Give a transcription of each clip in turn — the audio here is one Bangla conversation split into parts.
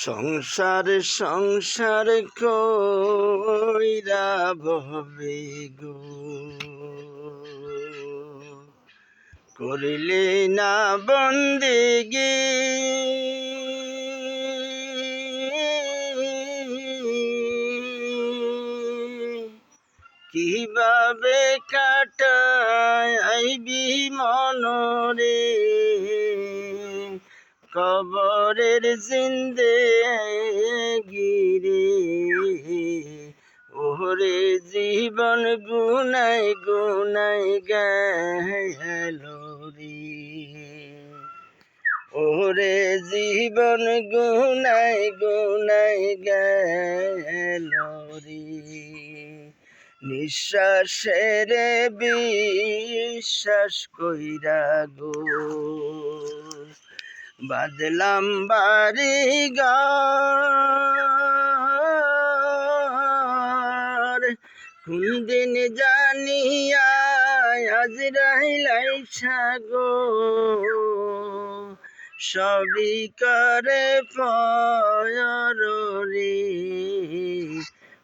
সংসার সংসার কইরা ভবে গো। করিলে না বন্দিগি কীভাবে কাটায় আইবি মনরে? কবরের জিন্দে গিরে ওরে জীবন গুনাই গুনাই গেল রে। ওরে জীবন গুনাই গুনাই গেল রে। নিঃশ্বাসের বিশ্বাস কইরা গো। বাদলাম বাড়ি গার কোন দিন জানিয়া আজ রাহিলাই সাগো সবই করে পয়রে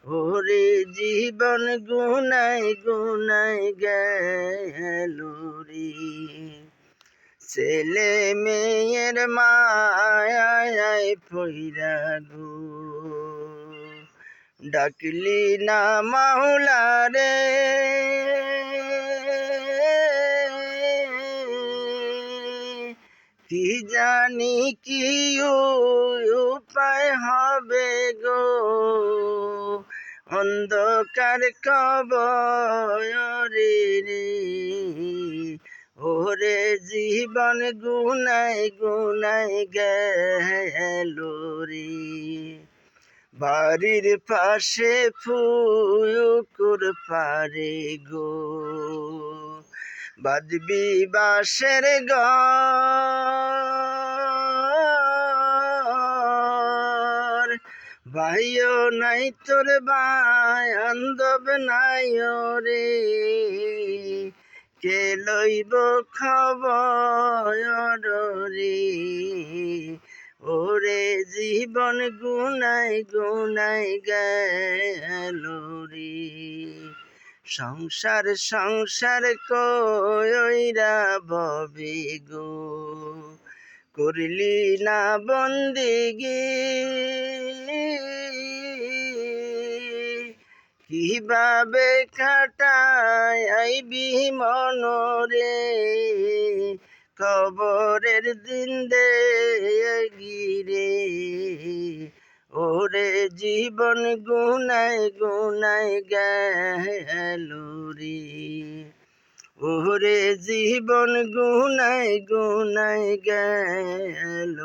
ওরে জীবন গুনাই গুনাই গেল ছেলে মেয়ের মায়ায় পইরা গো। ডাকলি না মাওলা রে কি জানি কি উপায় হবে গো। অন্ধকার কবরে রে। ওরে জীবন গুনাই গুনাই গেল রে। বাড়ির পাশে ফুকুর পারে গো। বাদবি বাসের গর ভাইও নাই, তোর ভাই আন্দব নাই রে। কে লইব খবর রে? ওরে জীবন গুনাই গুনাই গেল সংসার সংসার কইরা ববে গো? করলি না বন্দিগি কীভাবে কাটায় আইবি মনরে? কবরের দিন দে গিরে ওরে জীবন গুনাই গুনাই গেল ওরে জীবন গুনাই গুনাই গেল